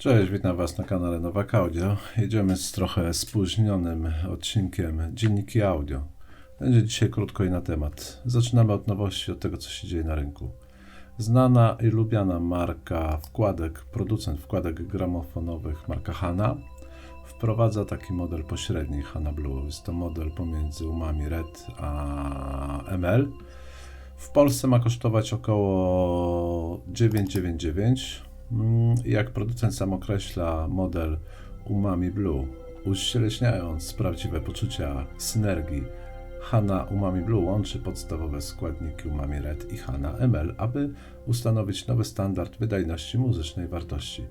Cześć, witam Was na kanale Nowak Audio. Jedziemy z trochę spóźnionym odcinkiem Dzienniki Audio. Będzie dzisiaj krótko i na temat. Zaczynamy od nowości, od tego co się dzieje na rynku. Znana i lubiana marka wkładek, producent wkładek gramofonowych, marka Hana, wprowadza taki model pośredni Hana Blue. Jest to model pomiędzy Umami Red a ML. W Polsce ma kosztować około 999. Mm, Jak producent sam określa model Umami Blue, uścieleśniając prawdziwe poczucia synergii, Hana Umami Blue łączy podstawowe składniki Umami Red i Hana ML, aby ustanowić nowy standard wydajności muzycznej wartości.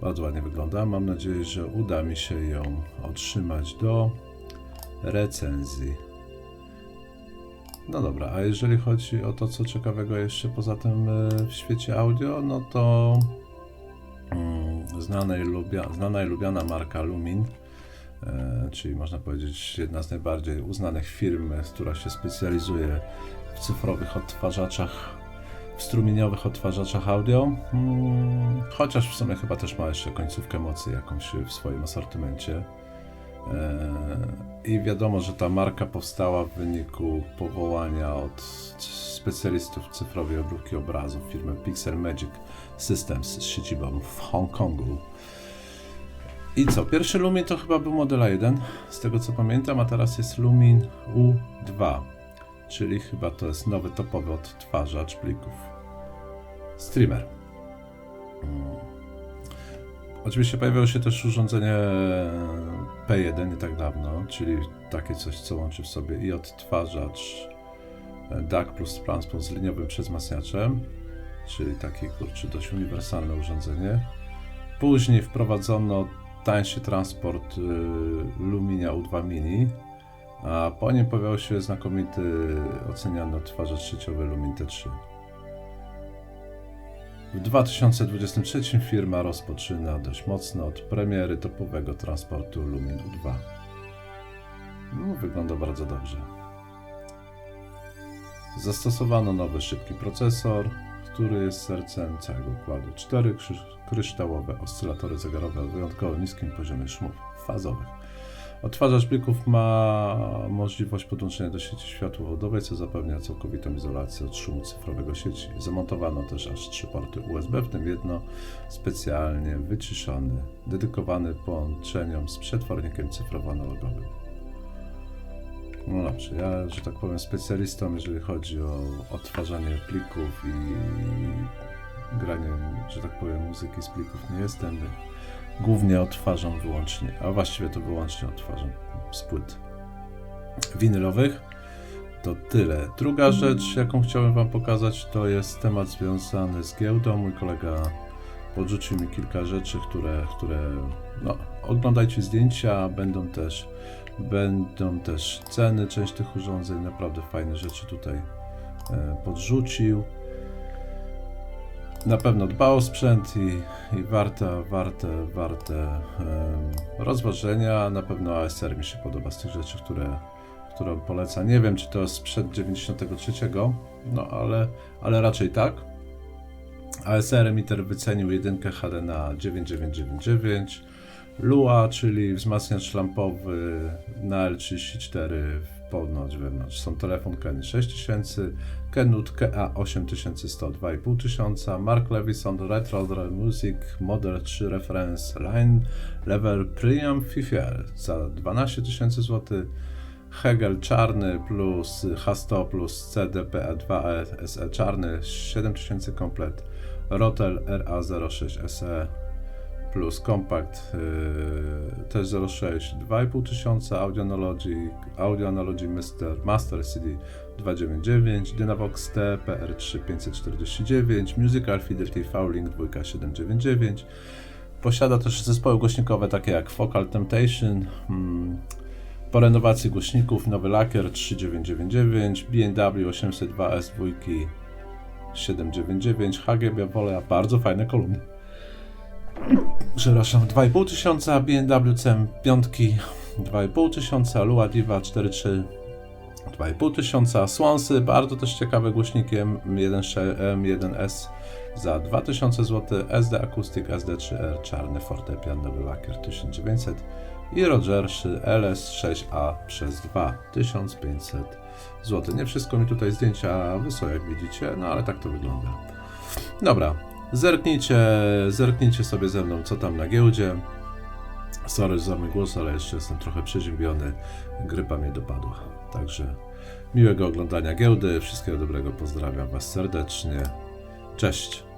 Bardzo ładnie wygląda. Mam nadzieję, że uda mi się ją otrzymać do recenzji. No dobra, a jeżeli chodzi o to, co ciekawego jeszcze poza tym e, w świecie audio, no to mm, znana i, lubia, znana i lubiana marka Lumin, e, czyli można powiedzieć jedna z najbardziej uznanych firm, która się specjalizuje w cyfrowych odtwarzaczach, w strumieniowych odtwarzaczach audio, mm, chociaż w sumie chyba też ma jeszcze końcówkę mocy jakąś w swoim asortymencie. I wiadomo, że ta marka powstała w wyniku powołania od specjalistów cyfrowej obróbki obrazów firmy Pixel Magic Systems z siedzibą w Hongkongu. I co? Pierwszy Lumin to chyba był model A1, z tego co pamiętam, a teraz jest Lumin U2, czyli chyba to jest nowy topowy odtwarzacz plików. Streamer. Oczywiście pojawiło się też urządzenie P1 nie tak dawno, czyli takie coś, co łączy w sobie i odtwarzacz DAC plus transport z liniowym przezmacniaczem, czyli takie kurczę dość uniwersalne urządzenie. Później wprowadzono tańszy transport y, Lumia U2 Mini, a po nim pojawił się znakomity oceniany odtwarzacz sieciowy Lumin T3. W 2023 firma rozpoczyna dość mocno od premiery topowego transportu Lumin U2. No, wygląda bardzo dobrze. Zastosowano nowy szybki procesor, który jest sercem całego układu. Cztery kryształowe oscylatory zegarowe o wyjątkowo niskim poziomie szumów fazowych. Odtwarzacz plików ma możliwość podłączenia do sieci światłowodowej, co zapewnia całkowitą izolację od szumu cyfrowego sieci. Zamontowano też aż trzy porty USB, w tym jedno specjalnie wyciszony, dedykowany połączeniom z przetwornikiem cyfrowo-analogowym. No dobrze, ja, że tak powiem, specjalistą, jeżeli chodzi o odtwarzanie plików i granie, że tak powiem, muzyki z plików nie jestem. Głównie odtwarzam wyłącznie, a właściwie to wyłącznie odtwarzam z płyt winylowych. To tyle. Druga rzecz, jaką chciałem Wam pokazać, to jest temat związany z giełdą. Mój kolega podrzucił mi kilka rzeczy, które, które no, oglądajcie zdjęcia, będą też, będą też ceny, część tych urządzeń, naprawdę fajne rzeczy tutaj e, podrzucił. Na pewno dba o sprzęt i, i warte, warte, warte rozważenia. Na pewno ASR mi się podoba z tych rzeczy, które, które poleca. Nie wiem, czy to jest sprzed 93, no ale, ale raczej tak. ASR emitter wycenił jedynkę HD na 9999. Lua, czyli wzmacniacz lampowy na L34 ponoć wewnątrz. Są telefon Ken 6000, Kenut KA 8100 2500, Mark Levison Retro Drive Music Model 3 Reference Line Level Premium FIFIR za 12 tysięcy zł. Hegel czarny plus H100 plus CDPE2 SE czarny 7000 komplet. Rotel RA06 SE plus kompakt yy, też 06 2500 Audio Analogy Audio Analogy Master, Master CD 299 Dynavox T PR3 549 Musical Fidelity V-Link 2799 Posiada też zespoły głośnikowe takie jak Focal Temptation hmm, po renowacji głośników nowy lakier 3999 B&W 802 S2 799 HGB Volia bardzo fajne kolumny przepraszam, 2,5 tysiąca, BMW CM5 2,5 tysiąca, Lua Diva 4.3 2,5 tysiąca. Swansy, bardzo też ciekawe głośnikiem M1S za 2000 zł. SD Acoustic SD3R, czarny fortepian, nowy lakier 1900 i Rogerszy LS6A przez 2 1500 zł. Nie wszystko mi tutaj zdjęcia wysłał, jak widzicie, no ale tak to wygląda. Dobra, zerknijcie, zerknijcie sobie ze mną, co tam na giełdzie. Sorry za mój głos, ale jeszcze jestem trochę przeziębiony. Grypa mnie dopadła. Także miłego oglądania giełdy. Wszystkiego dobrego. Pozdrawiam Was serdecznie. Cześć.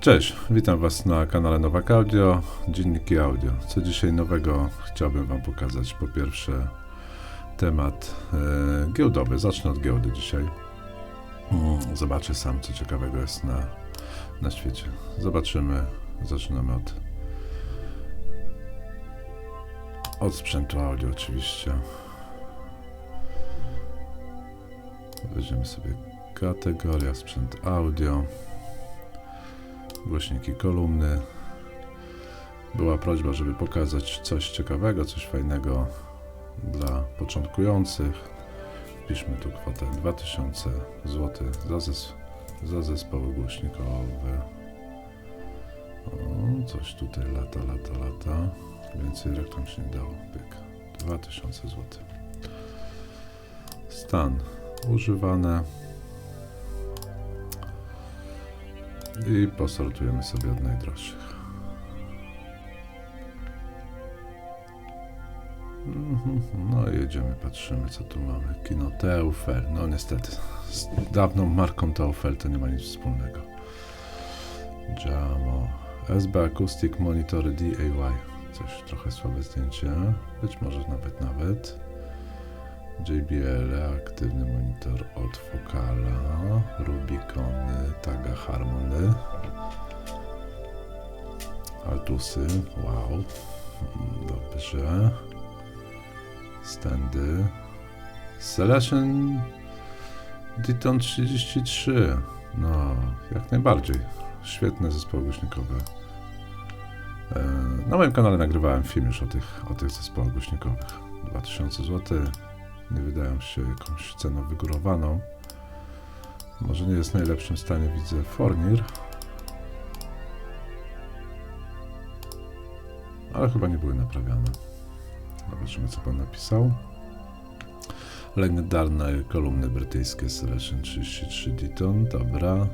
Cześć, witam Was na kanale Nowak Audio, Dzienniki Audio. Co dzisiaj nowego chciałbym Wam pokazać? Po pierwsze temat e, giełdowy. Zacznę od giełdy dzisiaj. Mm, Zobaczę sam, co ciekawego jest na, na świecie. Zobaczymy. Zaczynamy od od sprzętu audio oczywiście. Weźmiemy sobie kategoria sprzęt audio. Głośniki kolumny. Była prośba, żeby pokazać coś ciekawego, coś fajnego dla początkujących. Wpiszmy tu kwotę 2000 zł za, zes za zespoły głośnikowe. O, coś tutaj lata, lata, lata. Więcej reklam się nie dało. Pyk. 2000 zł. Stan. Używane. I posortujemy sobie od najdroższych. Mhm, No i jedziemy, patrzymy co tu mamy. Kino Teufel. No niestety, z dawną marką Teufel to nie ma nic wspólnego. Jamo. SB Acoustic Monitory DAY. Coś trochę słabe zdjęcie. Być może nawet nawet. JBL, aktywny monitor od Focala. Rubicon, Taga Harmony. Altusy, wow. Dobrze. Standy. Selection Diton 33. No, jak najbardziej. Świetne zespoły głośnikowe. E, Na moim kanale nagrywałem film już o tych, o tych zespołach głośnikowych. 2000 zł. Nie wydają się jakąś ceną wygórowaną. Może nie jest w najlepszym stanie, widzę Fornir. Ale chyba nie były naprawiane. Zobaczymy, co pan napisał. Legendarne kolumny brytyjskie Selection 33 Diton. Dobra.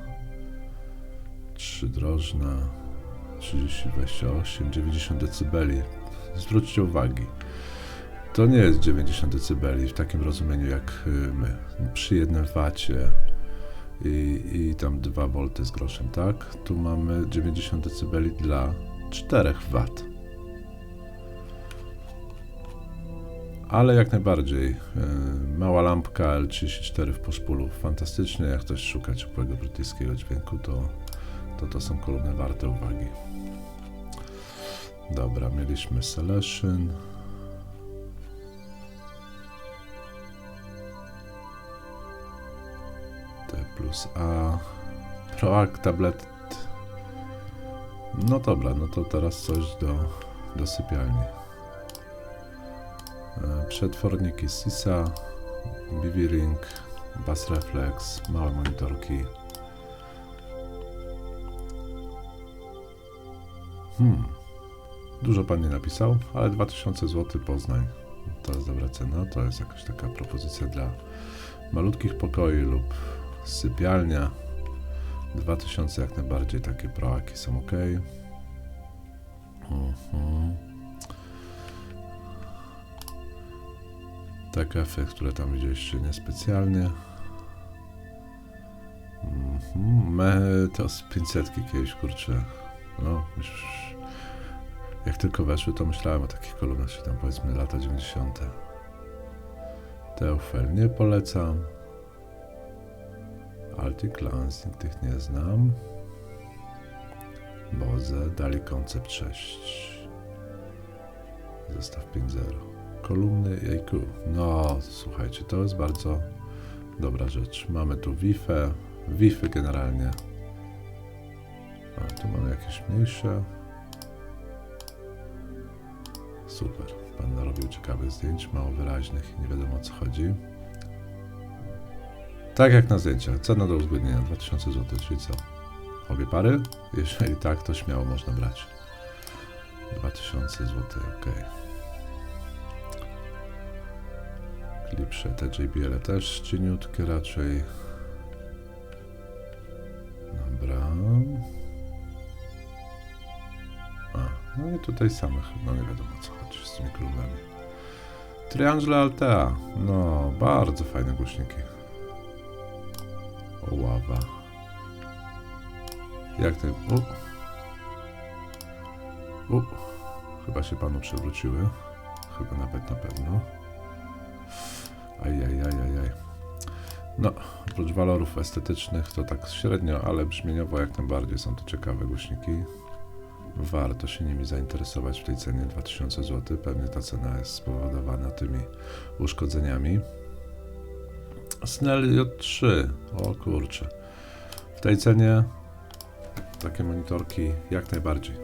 Trzydrożna. 3028, 90 dB. Zwróćcie uwagi, to nie jest 90 dB w takim rozumieniu jak y, my. Przy jednym wacie i, i tam 2 V z groszem, tak? Tu mamy 90 dB dla 4 W. Ale jak najbardziej. y, Mała lampka L34 w poszpulu. Fantastycznie. Jak ktoś szuka ciepłego brytyjskiego dźwięku, to to, to są kolumny warte uwagi. Dobra, mieliśmy Selection. T plus A. Tablet. No dobra, no to teraz coś do, do sypialni. E, Przetworniki Sisa, BB Ring, Bass Reflex, małe monitorki. Hmm. Dużo pan nie napisał, ale 2000 zł Poznań. To jest dobra cena. To jest jakaś taka propozycja dla malutkich pokoi lub sypialnia. 2000 jak najbardziej takie proaki są ok. Mhm. Te kefy, które tam widzieliście niespecjalnie. Mhm. Me, to z 500 kiedyś, kurczę. No, już jak tylko weszły, to myślałem o takich kolumnach, czy tam powiedzmy lata 90. Teufel nie polecam. Alticlans, nikt tych nie znam. Boze, Dali Concept 6. Zestaw 5.0. Kolumny, jejku. No, słuchajcie, to jest bardzo dobra rzecz. Mamy tu Wi-Fi, Wi-Fi generalnie. A tu mamy jakieś mniejsze. Super. Pan narobił ciekawych zdjęć, mało wyraźnych i nie wiadomo o co chodzi. Tak jak na zdjęciach. Cena do uzgodnienia 2000 zł, czyli co? Obie pary? Jeżeli tak, to śmiało można brać. 2000 zł, ok. Klipsze te JBL też cieniutkie raczej. Dobra. A, no i tutaj samych, no nie wiadomo o co chodzi z tymi królami. Triangela Altea. No, bardzo fajne głośniki. Oława. Jak ten... U. U. Chyba się panu przewróciły. Chyba nawet na pewno. Ajajajajaj. No, oprócz walorów estetycznych to tak średnio, ale brzmieniowo jak najbardziej są to ciekawe głośniki. Warto się nimi zainteresować w tej cenie 2000 zł. Pewnie ta cena jest spowodowana tymi uszkodzeniami. Snell J3. O kurczę. W tej cenie takie monitorki jak najbardziej.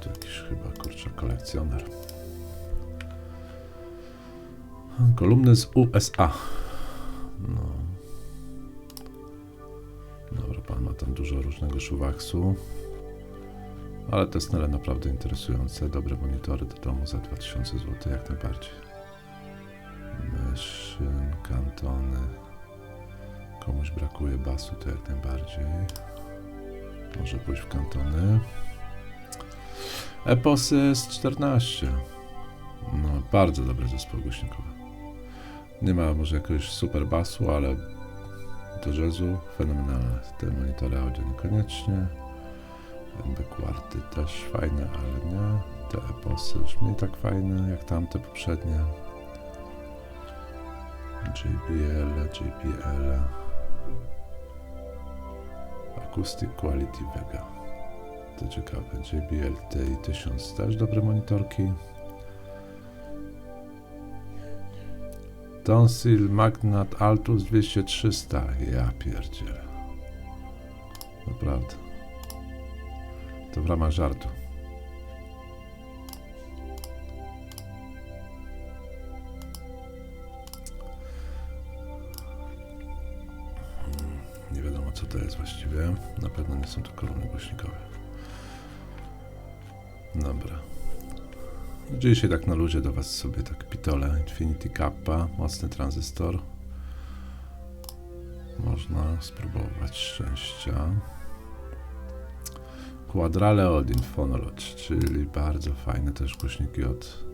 To jakiś chyba kurczę kolekcjoner. Kolumny z USA. No. Dobra, pan ma tam dużo różnego szuwaksu. Ale te snele naprawdę interesujące. Dobre monitory do domu za 2000 zł, jak najbardziej. Maszyn, kantony. Komuś brakuje basu, to jak najbardziej. Może pójść w kantony. Eposy z 14. No, bardzo dobry zespół głośnikowy. Nie ma może jakiegoś super basu, ale do jazzu fenomenalne. Te monitory audio niekoniecznie. Quarty też fajne, ale nie. Te eposy już mniej tak fajne jak tamte poprzednie. JBL, JBL. Acoustic Quality Vega. To ciekawe. JBL TI1000 też dobre monitorki. Tonsil Magnat Altus 200-300. Ja pierdzielę. Naprawdę. To w ramach żartu. Hmm, Nie wiadomo co to jest właściwie. Na pewno nie są to kolumny głośnikowe. Dobra. Dzisiaj tak na luzie do Was sobie tak pitole. Infinity Kappa, mocny tranzystor. Można spróbować szczęścia. Quadrale od Infonology, czyli bardzo fajne też głośniki od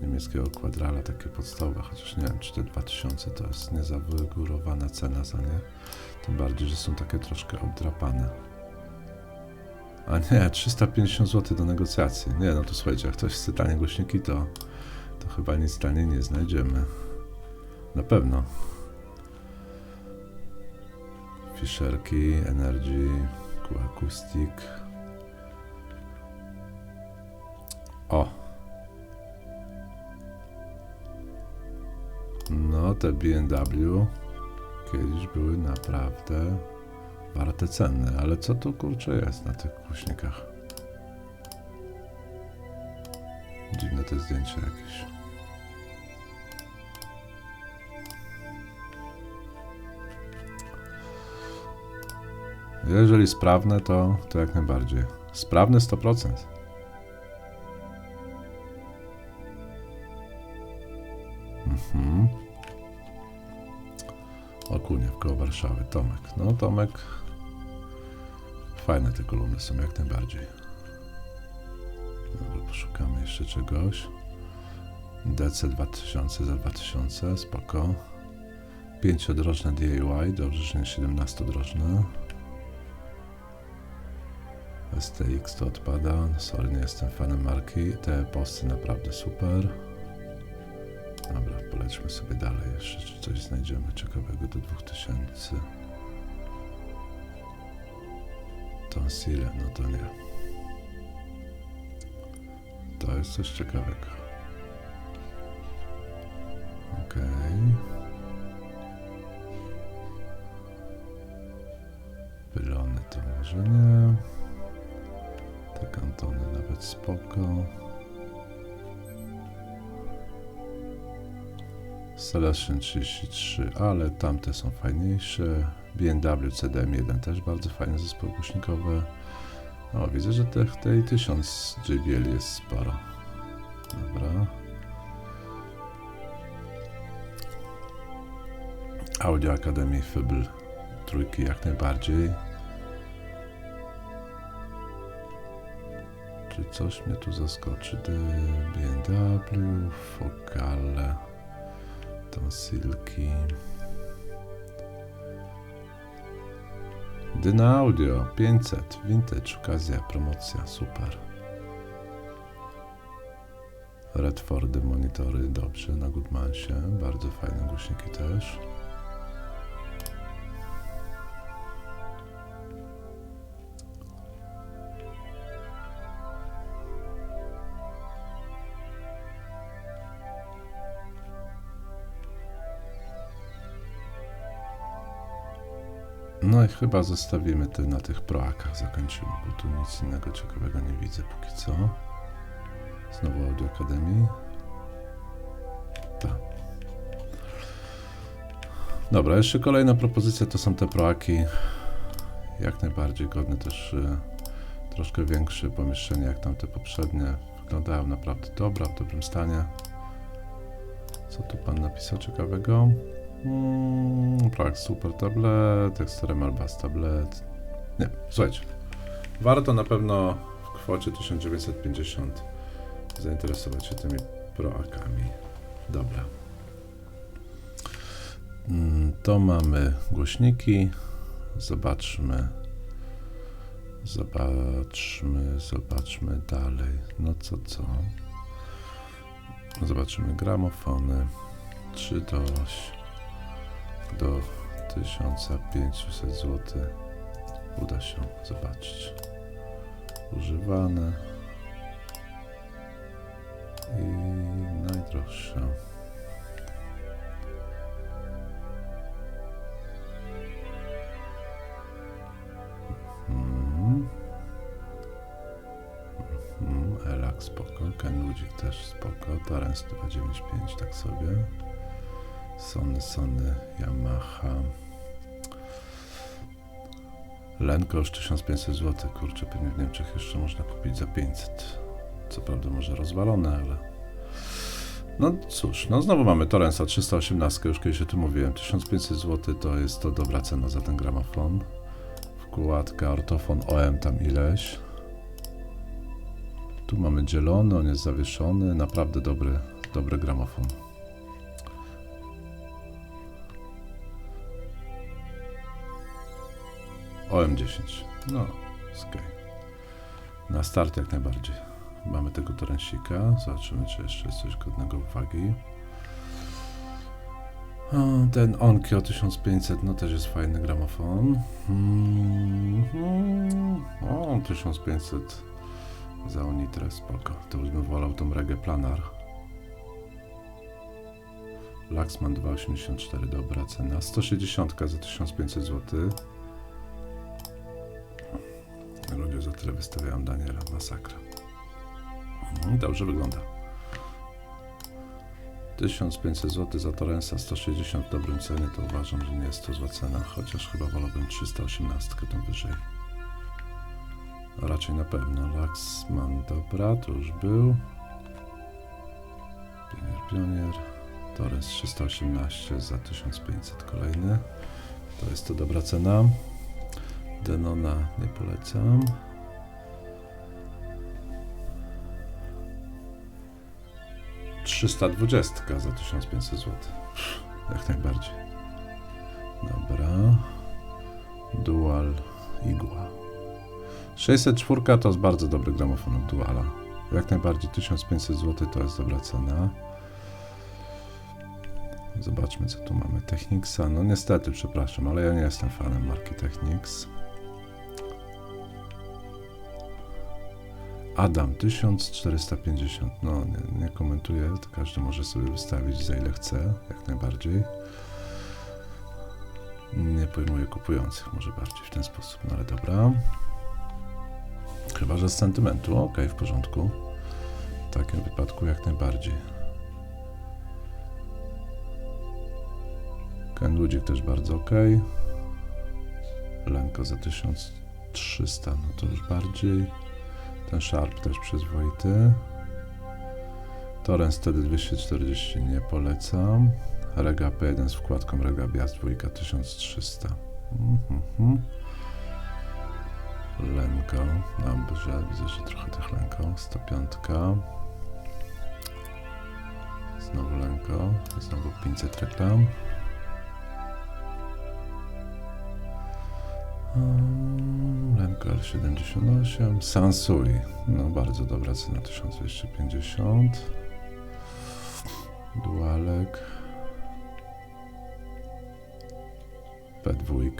niemieckiego Quadrala, takie podstawowe, chociaż nie wiem, czy te 2000 to jest niezawygórowana cena za nie. Tym bardziej, że są takie troszkę obdrapane. A nie, 350 zł do negocjacji. Nie, no to słuchajcie, jak ktoś chce tanie głośniki, to, to chyba nic taniej nie znajdziemy. Na pewno. Fisherki, Energy, Acoustic. O. No, te BMW kiedyś były naprawdę warte cenne, ale co to kurczę jest na tych głośnikach? Dziwne te zdjęcia jakieś. Jeżeli sprawne, to, to jak najbardziej. Sprawne 100%. Mhm. Okuniew koło Warszawy. Tomek. No Tomek. Fajne te kolumny są jak najbardziej. Dobra, poszukamy jeszcze czegoś. DC 2000 za 2000, spoko. 5-drożne DIY, dobrze, że nie 17-drożne. STX to odpada, sorry, nie jestem fanem marki. Te posty naprawdę super. Dobra, polećmy sobie dalej jeszcze, czy coś znajdziemy ciekawego do 2000. Tonsile, no to nie. To jest coś ciekawego. Okej. Pylony to może nie. Te kantony nawet spoko. Celestron 33, ale tamte są fajniejsze. BMW CDM1 też bardzo fajny zespół głośnikowy. O, widzę, że tych, tej 1000 JBL jest sporo. Dobra. Audio Academy Fable trójki jak najbardziej. Czy coś mnie tu zaskoczy? BMW, Focale, Tonsilki. Dyna Audio 500, Vintage, okazja, promocja, super. Redfordy, monitory, dobrze, na Goodmansie, bardzo fajne głośniki też. Chyba zostawimy te na tych proakach, zakończymy, bo tu nic innego ciekawego nie widzę póki co. Znowu Audio Academy. Tak. Dobra, jeszcze kolejna propozycja to są te proaki. Jak najbardziej godne też e, troszkę większe pomieszczenie jak tamte poprzednie. Wyglądają naprawdę dobra, w dobrym stanie. Co tu pan napisał ciekawego? Mm, tak, super tablet, Extreme Bass tablet. Nie, słuchajcie. Warto na pewno w kwocie 1950 zainteresować się tymi proakami. Dobra. Mm, To mamy głośniki. Zobaczmy. Zobaczmy, zobaczmy dalej. No co, co? Zobaczymy gramofony. 3 do 8 do 1500 zł uda się zobaczyć. Używane. I najdroższe. Mhm. Mhm, Elak spoko, też spoko, Torrens 295 tak sobie Sony, Sony, Yamaha. Lenko już 1500 zł, kurczę, pewnie w Niemczech jeszcze można kupić za 500. Co prawda może rozwalone, ale... No cóż, no znowu mamy Torrensa 318, już kiedyś o tym mówiłem, 1500 zł to jest to dobra cena za ten gramofon. Wkładka, ortofon OM tam ileś. Tu mamy dzielony, on jest zawieszony, naprawdę dobry, dobry gramofon. OM10. No, okej. Na start jak najbardziej. Mamy tego torrensika. Zobaczymy, czy jeszcze jest coś godnego uwagi. Ten Onkyo 1500, no też jest fajny gramofon. Mhm. O, 1500 za Onitre, spoko. To już bym wolał tą regę planar. Laxman 284, dobra cena. 160 za 1500 zł. Ludzie za tyle wystawiają Daniela, masakra. Mhm, Dobrze wygląda. 1500 zł za Torrensa, 160 w dobrym cenie, to uważam, że nie jest to zła cena, chociaż chyba wolałbym 318 tą wyżej. Raczej na pewno. Laxman, dobra, to już był. Pionier, pionier. Torres 318 za 1500 kolejny. To jest to dobra cena. Denona nie polecam. Trzysta dwudziestka za 1500 zł. Jak najbardziej. Dobra. Dual igła. 604 to jest bardzo dobry gramofon od Duala. Jak najbardziej 1500 zł to jest dobra cena. Zobaczmy co tu mamy. Technicsa. No niestety, przepraszam, ale ja nie jestem fanem marki Technics. Adam 1450. No nie, nie komentuję, to każdy może sobie wystawić za ile chce, jak najbardziej. Nie pojmuję kupujących, może bardziej w ten sposób, no ale dobra. Chyba, że z sentymentu, ok, w porządku. W takim wypadku jak najbardziej. Ken Ludzik też bardzo ok. Lenko za 1300, no to już bardziej. Ten Sharp też przyzwoity. Torrent wtedy 240 nie polecam. Rega P1 z wkładką Rega Biast 2 1300. Mhm. Lenko, dobrze, widzę, że trochę tych Lenko. 105. Znowu Lenko, znowu 500 reklam. Um, Lenko L78, Sansui, no bardzo dobra cena, 1250. Dualek. P2.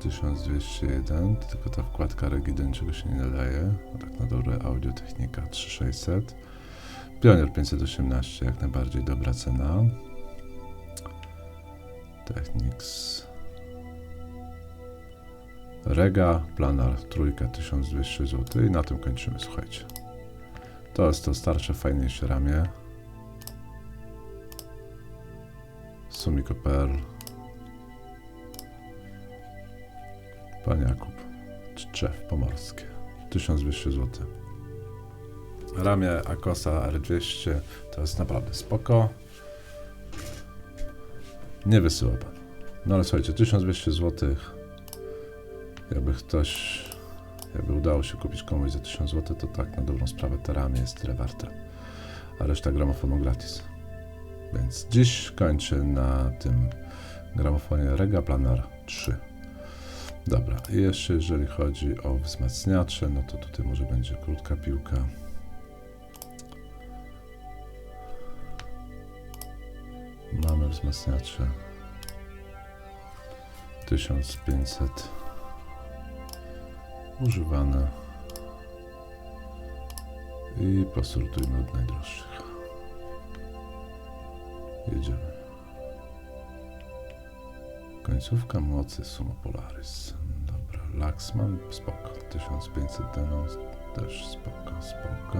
1201, tylko ta wkładka Regi do niczego się nie nadaje. A tak na dobre audio technika 3600. Pionier 518, jak najbardziej dobra cena. Technics. Rega, planar trójka 1200 zł i na tym kończymy, słuchajcie. To jest to starsze, fajniejsze ramię. Sumiko Pearl. Pan Jakub. Drzew pomorskie. 1200 zł. Ramię Akosa R200 to jest naprawdę spoko. Nie wysyła pan. No ale słuchajcie, 1200 zł. Jakby ktoś, jakby udało się kupić komuś za 1000 zł, to tak na dobrą sprawę te ramię jest tyle warte. A reszta gramofonu gratis. Więc dziś kończę na tym gramofonie Rega Planar 3. Dobra, i jeszcze jeżeli chodzi o wzmacniacze, no to tutaj może będzie krótka piłka. Mamy wzmacniacze 1500 używane i posortujmy od najdroższych. Jedziemy. Końcówka mocy Sumo Polaris. Dobra, Laxman, spoko. 1500 Denon, też spoko, spoko.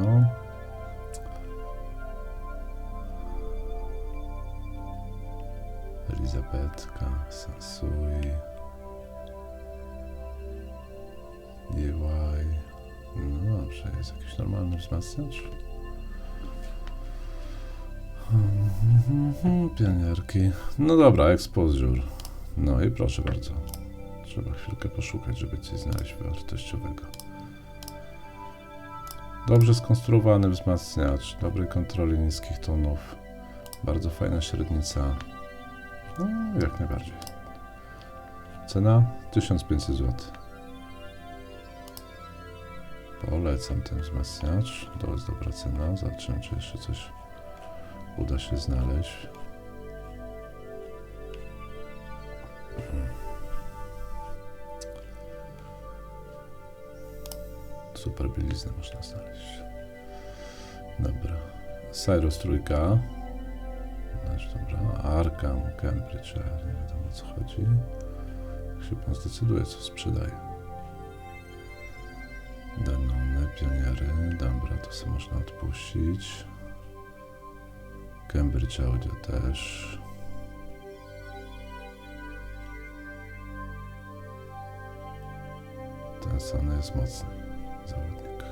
Elizabetka, Sansui, DIY. No dobrze, jest jakiś normalny wzmacniacz. Mhm, Pianierki. No dobra, exposure. No i proszę bardzo. Trzeba chwilkę poszukać, żeby coś znaleźć wartościowego. Dobrze skonstruowany wzmacniacz, dobrej kontroli niskich tonów, bardzo fajna średnica. No, jak najbardziej. Cena 1500 zł. Polecam ten wzmacniacz. To jest dobra cena. Zobaczymy, czy jeszcze coś uda się znaleźć. Super bieliznę można znaleźć. Dobra. Cyrus trójka. Znaczy, dobra. Arkham, Cambridge, nie wiadomo o co chodzi. Jak się pan zdecyduje, co sprzedaje. dobra, to sobie można odpuścić. Cambridge Audio też. Ten sam jest mocny zawodnik.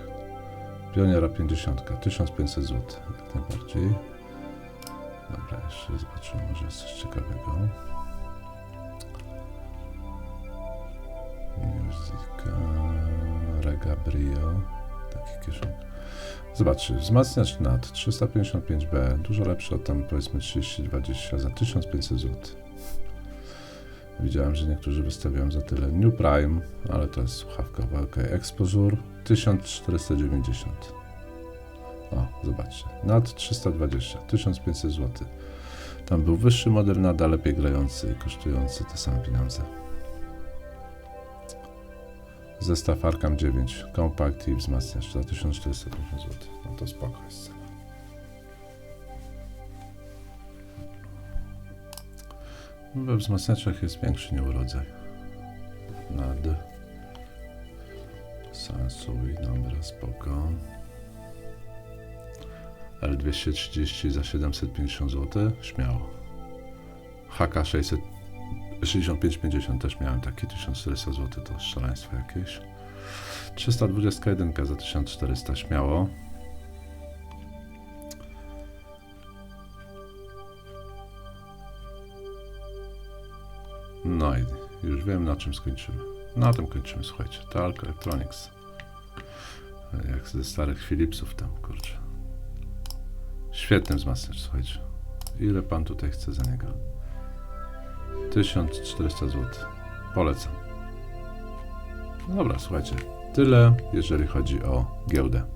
Pioniera 50, 1500 zł, jak najbardziej. Dobra, jeszcze zobaczymy, może jest coś ciekawego. Muzyka, e, Rega Brio taki kieszonk. Zobaczcie, wzmacniacz NAT 355B, dużo lepszy od tam powiedzmy 3020 za 1500 zł. Widziałem, że niektórzy wystawiają za tyle. New Prime, ale to jest słuchawkowa, ok. Exposure 1490. O, zobaczcie. NAT 320, 1500 zł. Tam był wyższy model NAD, lepiej grający kosztujący te same pieniądze. Zestaw Arkham 9, kompakt i wzmacniacz za 1450 zł. No to spoko jest cena. We wzmacniaczach jest większy nieurodzaj. Nad. Sansui, dobra, spoko. L230 za 750 zł? Śmiało. HK 665,50 też miałem taki 1400 zł, to szaleństwo jakieś. 321 za 1400 śmiało. No i już wiem na czym skończymy. Na tym kończymy, słuchajcie. Talk Electronics. Jak ze starych Philipsów tam, kurczę. Świetny wzmacniacz, słuchajcie. Ile pan tutaj chce za niego? 1400 zł. Polecam. No dobra, słuchajcie. Tyle, jeżeli chodzi o giełdę.